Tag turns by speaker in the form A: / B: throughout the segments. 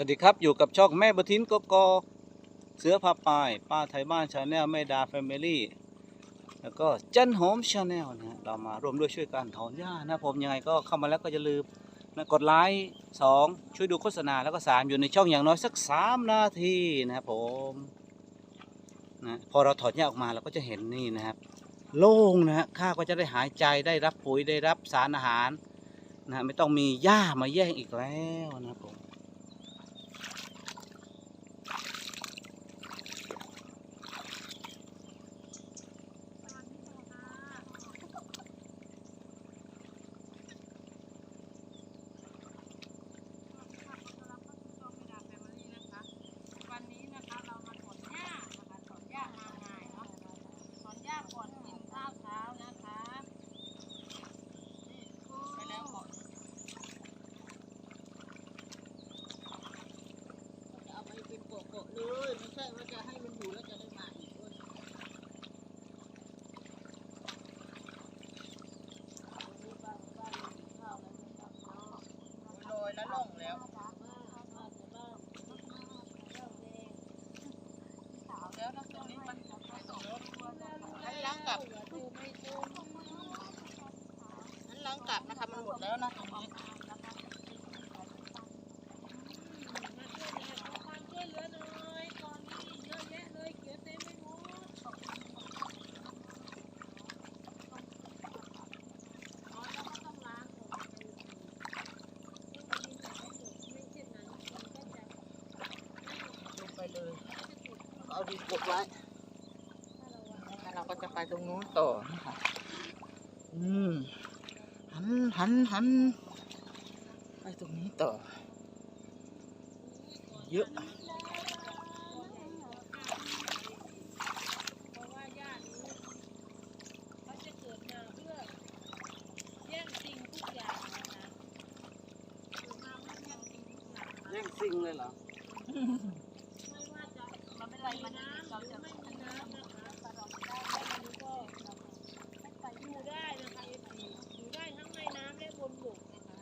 A: สวัสดีครับ อยู่กับช่องแม่บทินกกอกเสือพาปายป้าไทยบ้านชาแนลแม่ดาแฟมิลี่แล้วก็จันหอมชาแนลนะเรามาร่วมด้วยช่วยกันถอนหญ้านะผมยังไงก็เข้ามาแล้วก็อย่าลืมนะกดไลค์สองช่วยดูโฆษณาแล้วก็สามอยู่ในช่องอย่างน้อยสักสามนาทีนะครับผมนะพอเราถอดหญ้าออกมาเราก็จะเห็นนี่นะครับ โล่งนะฮะข้าก็จะได้หายใจได้รับปุ๋ยได้รับสารอาหารนะฮะไม่ต้องมีหญ้ามาแย่งอีกแล้วนะครับผม
B: วันนี้นะคะเรามาถอนหญ้านะคะถอนหญ้ามาง่ายเนาะถอนหญ้าก่อนกินข้าวเช้านะคะนี่ไปแล้วก่อนจะเอาไปเป็นโกะๆเลยไม่ใช่ว่าจะให้มันอยู่แล้วจะได้มาอีกด้วยโรยแล้วลงแล้ว แล้วตรงนี้มันหันหลังกลับหันหลังกลับนะคะมันหมด แล้วนะตรงนี้ลงไปเลยเอาดีกดไว้แล้วเราก็จะไปตรงนู้นต่อนะคะอืม หันหันไปตรงนี้ต่อ เยอะ
C: เพราะว่าหญ้านี้เขาจะเกิดมาเพื่อแย่งสิ่งทุกอย่างนะคะเกิดมาเพื่อแย่งสิ่งทุกอย่าง
A: แย่งซิงเลยเหรอ
C: ไม่ว่าจะ
B: มันไม่ไร
C: มี
B: มัน
C: น้ำห
B: เรา
C: รือ
B: จะ
C: ไม่มีน้ำนะคะแต่เราได้แล้วมันก็ไปอยู่ได้นะคะเอฟซีอยู่ได้ทั้งในน้ำและบนบกนะคะ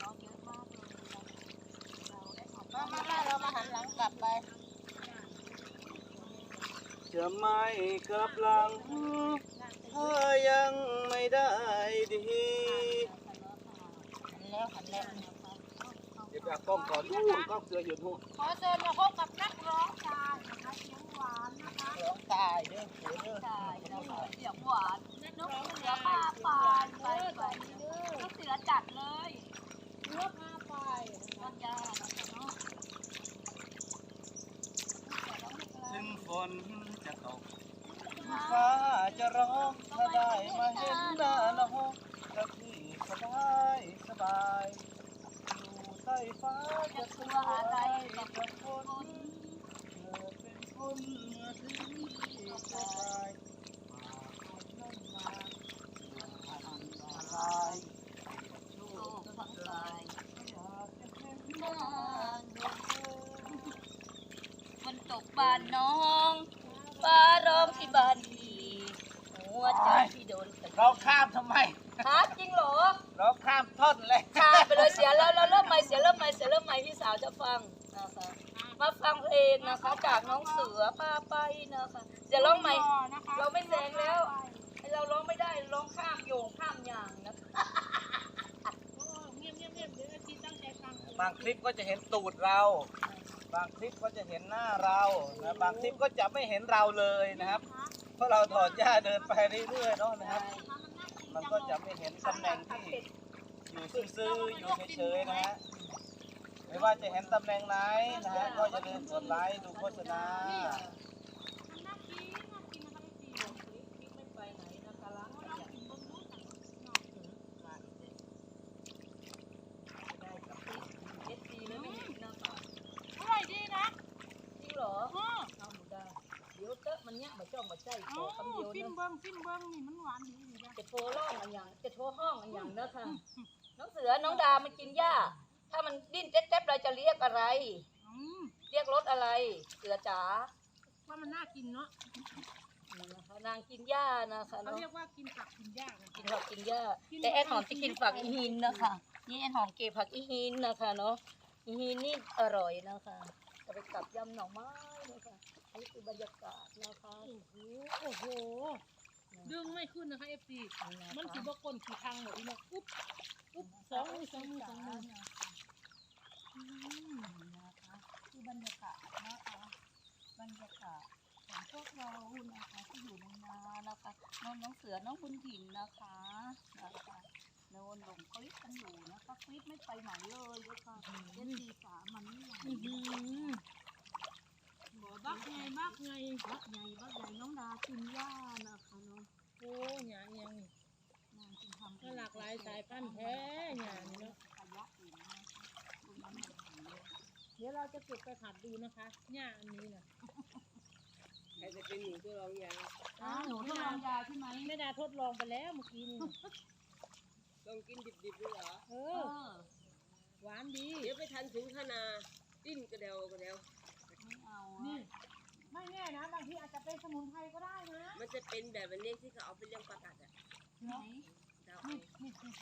B: เราเยอะมากเลยเราได้ถอน
C: มามามาเรามาหันห ลับไป
A: จะไม่กลับหลัง ถ้ายังไม่ได้ดี
C: แล้วหันแล้ว
A: เดี๋ยวแบบกล้องขอดูกล้องเสืออยู่นู่น
C: ขอเชิญมาพบกับนักร้องชายนะคะเสียงหวานนะคะ
B: ร้องตายเด้อเด้อ
C: ชาย
B: เสียงหวาน
C: นักร้อง
B: เสือย พาปานไปไป
C: เด้อน
B: กเสือจัดเลย
C: เนื้อผ้าไป
B: ต้นยาเนาะ
A: ถึงฝนจะตกฟ้าจะร้องถ้าได้มาเห็นหน้าน้องก็คือสบายสบายอยู่ใต้ฟ้าจะกลัวอะไรกับฝนเธอเป็นคนเมื่อถึงที่สบายมาคนนั้นมาอันตรายโชคทั้งหลายอยากจะเห็นหน้าเธอ
B: มันตกบา นน้องฟ้าร้องที่บานพี่หัวใจที่โดน
A: เราข้ามทำไม
B: ฮะจริงเหรอ
A: เราข้ามท่อนเลย
B: ค่ะไปเลยเสียแล้วเราเริ่มใหม่เสียเริ่มใหม่เสียเริ่มใหม่พี่สาวจะฟังนะคะมาฟังเพลงนะคะ จากน้องเสือพาไปนะคะเดี๋ยวร้องใหม่เราไม่แซงแล้วให้เราร้องไม่ได้ร้องข้ามโยงข้ามอย่างนะคะ
C: เงียบเงียบเงียบเดี๋ยวทีตั้งใจฟัง
A: บางคลิปก็จะเห็นตูดเรา บางคลิปก็จะเห็นหน้าเรานะบางคลิปก็จะไม่เห็นเราเลยนะครับ เพราะเราถอดหญ้าเดินไปเรื่อยๆเนาะนะครับ มันก็จะไม่เห็นตำแหน่งที่อยู่ซื่อๆอยู่เฉยๆนะฮะไม่ว่าจะเห็นตำแหน่งไหนนะฮะก็อย่าลืมกดไลค์ดูโฆษณา
C: กินน่ากินนะคะที
B: ไม่ไปไหนนะคะล้างขยะได้กับเอสซีแล้วไม่เห็นนะคะ
C: อร่อยดีนะ
B: จริงเหรอ
C: อ๋อ
B: เอาหมูได้เดี๋ยวเตอะมันเนี้ยมาจ้องมาใจข
C: อ๋
B: อ
C: อ
B: คำเดียว
C: ฟิน
B: นะ
C: เบิ้งฟินเบิ้งนี่มันหวานดีอยู่จ้ะ
B: จะโทรร้องอันอย่างจะโทรห้องอันอย่างเนอะค่ะ น้องเสือน้องดามันกินหญ้า ถ้ามันดิ้นเจ๊บๆเราจะเรียกอะไร
C: อืม
B: เรียกรถอะไร เสือจ๋า
C: ว่ามันน่ากินเนาะ
B: นี่นะคะนางกินหญ้านะคะ
C: เขา
B: เนาะ
C: เรียกว่ากินผักกินหญ้ากัน
B: กินผักกินหญ้าแต่แอนหอมจะกินผักอีหินนะคะนี่แอนหอมเก็บผักอีหินนะคะเนาะอีนี่อร่อยนะคะจะไปกับยำหน่อไม้นะคะอันนี้คือบรรยากาศนะคะ
C: โอ้โหโอ้โห ดึงไม่ขึ้นนะคะเอฟซีมันสิบกลนขี่ทางหมดพี่น้องอุ๊บอุ๊บสองมือสองมือสองมือ
B: อืมนะคะคือบรรยากาศนะคะบรรยากาศของพวกเรานะคะที่อยู่ในนานะคะน้องน้องเสือน้องบุญถิ่นนะคะนะคะโนนหลงคลิปกันอยู่นะคะคลิปไม่ไปไหนเลยนะคะเอสซีสามันนี่ไหว
C: อื้อหือบ่บักไงบักไง
B: บักใหญ่บักใหญ่น้องดากินหญ้านะคะเนาะ
C: โอ้หยาเอียงนี่
B: นางจึงทำ
C: ก็หลากหลายสายพันธุ์แท้หยานี่เนาะ
B: ขยะอื่นนะคะตรงนั้นหน่อย
C: เดี๋ยวเราจะเก็บไปผัดดูนะคะหยาอันนี้นะ
D: ใครจะเป็นหนูตัวรองยา
B: อ้าวหนูทดลองยาใช่ไหม
C: แม่ดาทดลองไปแล้วเมื่อกี้นี่นะ
D: ต้องกินดิบๆด้วยเหรอ
C: เอ
B: เอ
C: อ
B: อ
C: หวานดี
D: เดี๋ยวไปทันถุงขนาดิ้นกระเดวกระเดว
B: ไม่เอา
C: นี่
B: อะ
C: ไม่แน่นะบางทีอาจจะเป็นสมุนไพรก็ได้นะ
D: มันจะเป็นแบบอันนี้ที่เขาเอาไปเลี้ยงปลากัดอะ
B: ไหน
D: เดาเอา
C: นี่นี่นี่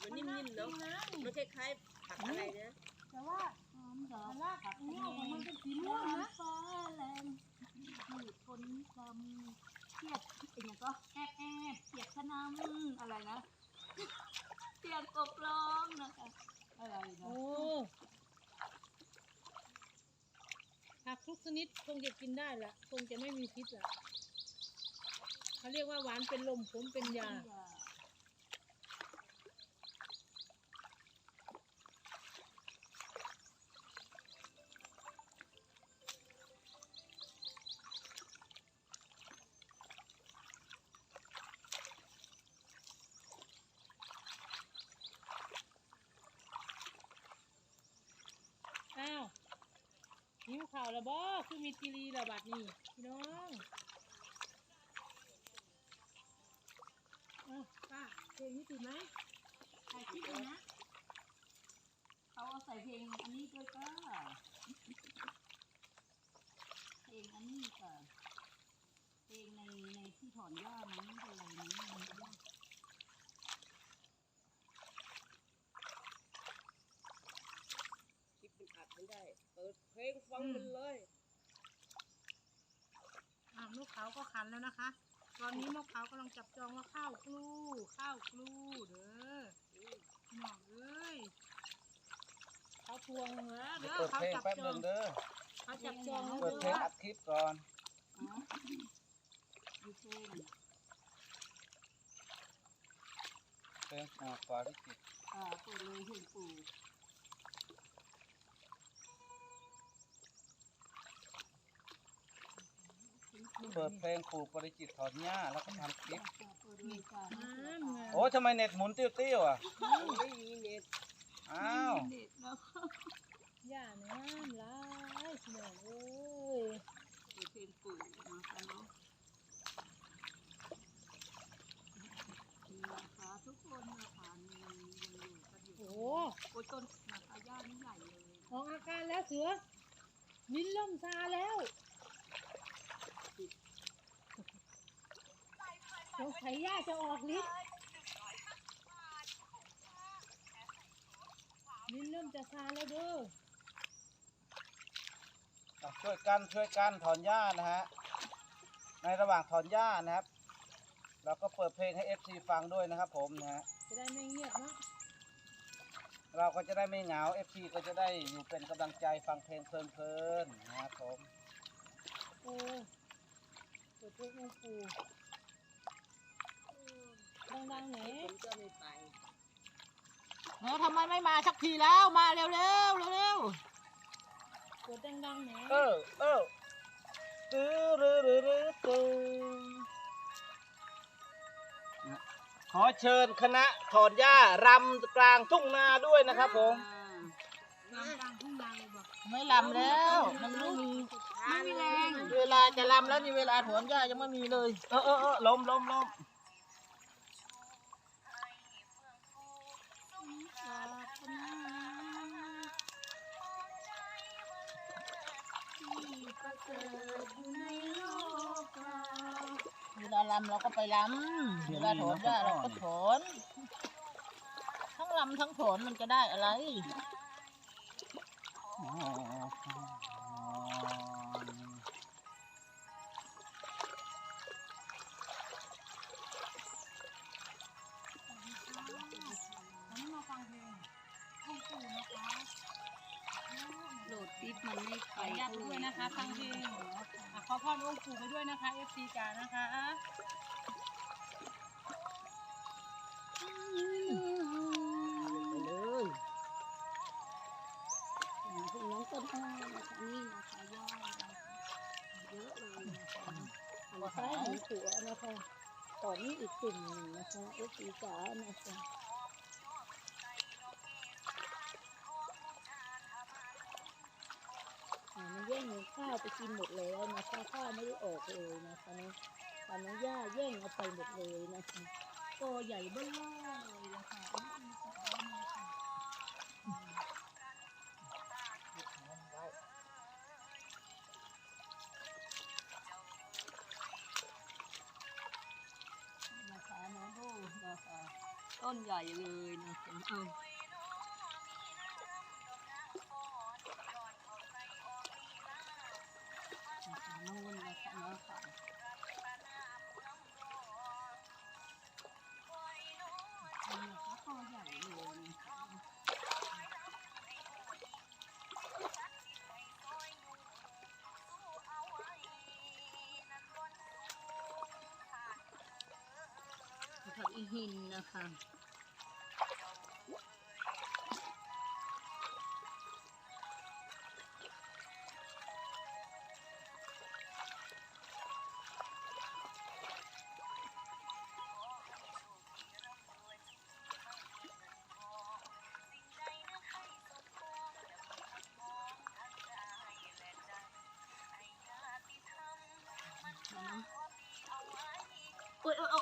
D: มันนิ่มๆเนาะ
C: จริงนะนี่
D: มันคล้ายๆผักอะไรนะ
C: แต่ว่า
B: หอมดอก
C: แต่ว่าเงี้ยวของมันเป็นสีม่วงนะ
B: ฟ้าแรงมืดคนกำเครียดเป็นอย่างก็แอบแอบเปียกขนำอะไรนะเปียกกบร้องนะคะอะไรนะ
C: โอ้ผักทุก ชนิดคงจะกินได้แหละคงจะไม่มีพิษอะเขาเรียกว่าหวานเป็นลมขมเป็นยา อ้าวหิวข่าวแล้วบ่คือมีทีรีระบาดนี่พี่น้องอ้าวป้าเพลงนี้ติดไหม
B: ใครคิดเลยนะเขาเอาใส่เพลงอันนี้ด้วยก็เพลงอันนี้ก็เพลงในในที่ถอนหญ้านั้นเป็นอะไรนะ
D: คลิปมันอัดไม่ได้ เปิดเพลงฟัง มันเลย
C: อ่านกเขาก็ขันแล้วนะคะ ตอนนี้นกเขากำลังจับจองว่าข้าวกลูข้าวกลูเด้อพี่น้องเอ้ยเขาทวงแล้วเด้อ
A: เปิด
C: เขา
A: เพลง
C: จับ
A: แป๊บ
C: จ
A: ห
C: อ
A: นึ
C: ง
A: งเด้อ
C: เขาจับจองแล้ว
A: เปิดเพล
C: เด้
A: ง
C: อ
A: อัดคลิปก่อน
B: อ๋อดูเพลง
A: เพลงปลูกปาริจิต
B: อ่าเปิดเลยเพลงปู่
A: เปิดเพลงปลูกปาริจิตถอนหญ้าแล้วก็ทำคลิป
B: อ่าเปิดเลยค่ะ
C: น้ำงาม
A: โอ้ทำไมเน็ตหมุนติ้วๆอะ
D: ไม่มีเน็ต
A: อ้าว
B: เด็ดนะคะ
C: ย่าน้ำลายพี่น้องเอ้ย
B: ดูเพลงปู่นะคะเนาะนี่นะคะทุกคนนะคะมียังอยู่กันอยู่
C: โอ้
B: โอ้ยต้นนะคะย่านี่ใหญ่เลย
C: ออกอาการแล้วเสือมิ้นล่มซาแล้ว สงสัยย่าจะออกฤทธิ์มิ้นเริ่มจะซาแล้วเด้อ
A: อะช่วยกันช่วยกันถอนหญ้านะฮะ ในระหว่างถอนหญ้านะครับ เราก็เปิดเพลงให้ FC ฟังด้วยนะครับผมนะฮะ
C: จะได้ไม่เงียบเนาะ
A: เราก็จะได้ไม่เหงา FC ก็จะได้อยู่เป็นกำลังใจฟังเพลงเพลินๆนะครับผม
C: โอ้เปิดเพลงองค์ปู่ ดังๆไหน
D: ผมก็ไม่ไป
B: เนาะทำไมไม่มาสักทีแล้วมาเร็วเร็วเร็ว
C: เปิดดังๆไหน
A: เออเออตื้อรือรือรือตื้อนะขอเชิญคณะถอนหญ้ารำกลางทุ่งนาด้วยนะครับผม
C: ลำกลางทุ่งนาเลยบอก
B: ไม่ลำแล้ว มันไม่มี
D: ไม่มีแรง
B: เวลาจะลำแล้วนี่เวลาถอนหญ้ายังไม่มีเลย
A: เออเออเออล้มล้มล้ม
B: เวลาลำเราก็ไปลำเวลาถอนหญ้าเราก็ถอนทั้งลำทั้งถอนมันจะได้อะไร ซิปมันไม่
C: ข
B: ไป
C: ออนุญาตไปด้วยนะคะฟังเพลงอะขอพรองค์ปู่ไปด้วยนะคะ FC จ๋านะคะ
D: ไปเลย
B: ถึงน้องต้นอ้อยนะคะนี่นะคะยอดนะคะเยอะเลยนะคะหันซ้ายหันขวานะคะต่อนี้อีกกลุ่มหนึ่งนะคะเอฟซีจ๋านะคะ ย่งข้าวไปกินหมดแล้วนะคะข้าวไม่ได้ออกเลยนะคะเนอะตอนนี้ย่าแย่งเอาไปหมดเลยนะคะก็ใหญ่บ้อเลยนะคะนี่คือสาวนะคะน้องดูนะคะต้นใหญ่เลยนะคะ นะคะโน่นนะคะนะคะนี่นะคะต้นใหญ่เลยนะคะผักอีหินนะคะ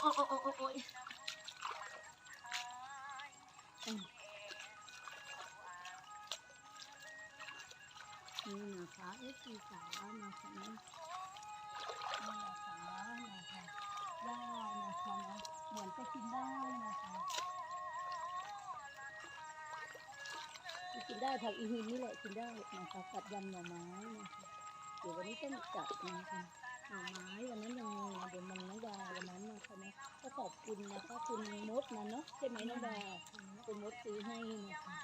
B: โอ้โอ้โอ้โอ้ยโอ้นี่นะคะเอฟซีสาวนะคะนี่นะคะนะคะย่านะคะนะเหมือนจะกินได้นะคะกินได้ผักอีหินนี่แหละกินได้นะคะกับยำหน่อไม้นะคะเดี๋ยววันนี้ต้องจัดนะคะ หน่อไม้วันนั้นยังมีนะเดี๋ยวมันน้องดาวันนั้นนะคะนะก็ขอบคุณนะคะคุณมดนะเนาะใช่ไหมน้องดาคุณมดซื้อให้นะคะ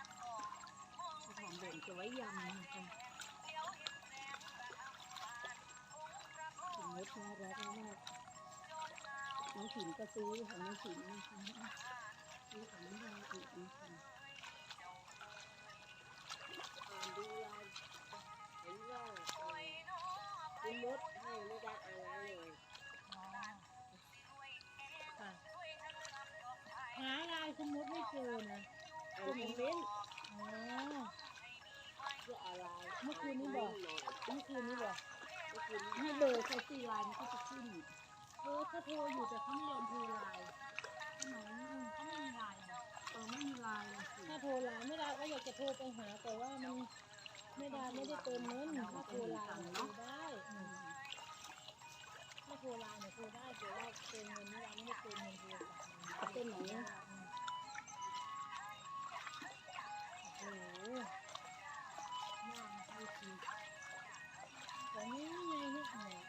B: ของเด่นจะไว้ยำนะคะคุณมดน่ารักมากน้องถิ่นก็ซื้อของน้องถิ่นนะคะซื้อของน้องดาอีกนะคะ
D: ดูไลน์เห็นว่าคุณมด ให้ไม่ได้อะไรเลย
C: ค่ะหาลายคุณมดไม่เจอนะ
D: อ่านคอมเมนต์
C: อ๋อ
D: เพื่ออะไร
C: เมื่อคืนนี้บอก
D: หน่อย
C: เมื่อคืนนี้บอก
D: เมื่อคืนนี้
C: ให้เบอร์ใส่สี่ลายมันก็จะขึ้นเออถ้าโทรอยู่แต่เขาไม่ยอมโทรไลน์ใช่ไหมอืมเขาไม่มีไลน์อะเออไม่มีไลน์อะถ้าโทรไลน์ไม่ได้ก็อยากจะโทรไปหาแต่ว่ามันไม่ได้ไม่ได้เติมเงินถ้าโทรไลน์เนี่ยโทรได้ อืมถ้าโทรไลน์เนี่ยโทรได้แต่ว่าเติมเงินนี่เราไม่เติมเงินโทรศัพท์มัน
B: เป็นไหนอะ
C: อืมโอ้โหย่างไปทีแต่นี่ไงนี่หมด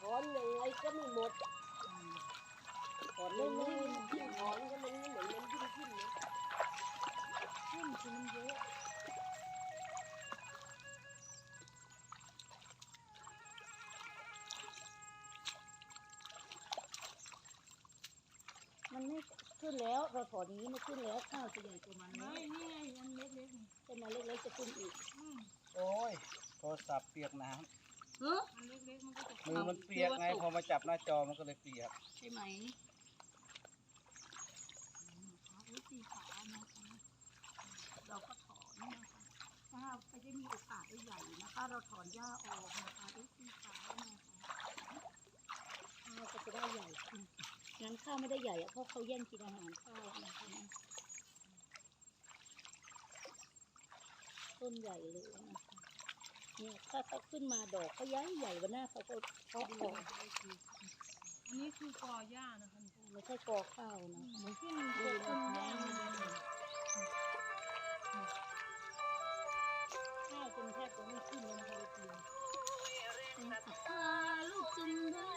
D: ถอนยังไงก็ไม่หมดถอนเล่นๆยิ่ถอนก็มันเหมือนมันยิ่งขึ้นเนะ
C: ขึ้นคือมันเยอะ
B: ขึ้นแล้วเราถอนนี้ไม่ขึ้นแล้วข้าวจะใหญ่ประมาณ
C: ไม่
B: นี้
C: นี่ไงอันเล็กๆนี่
B: ต้นไม้เล็กๆจะขึ้นอีก
C: อืม
A: โอ้ยโทรศัพท์เปียกน้
B: เฮ้อ
C: อันเล็กๆมันก็จะำ
A: มือมันเปียกไงพอมาจับหน้าจอมันก็เลยเปียก
B: ใช่ไหม
C: ขาไว้สีขาวนะคะเราก็ถอนนะคะถ้าไปได้มีโอกาสได้ใหญ่นะคะ เราถอนหญ้าออกนะคะไว้สีขาวนะคะ
B: ข้าวก็จะได้ใหญ่ขึ้นงั้นข้าวไม่ได้ใหญ่อะเพราะเขาแย่งกินอาหารข้าวนะคะนะต้นใหญ่เลยนะคะเนี่ยถ้าเขาขึ้นมาดอกเขาย้ายใหญ่วันหน้าเขาก็เขาออก
C: อันนี้คือกอหญ้านะคะ
B: ไม่ใช่กอข้าวนะ
C: มันขึ้นตัวขึ้นแน่เลยนะ
B: ข้าวจนแทบจะไม่ขึ้นแล้วนะคะจริงๆลูกจึงได้มา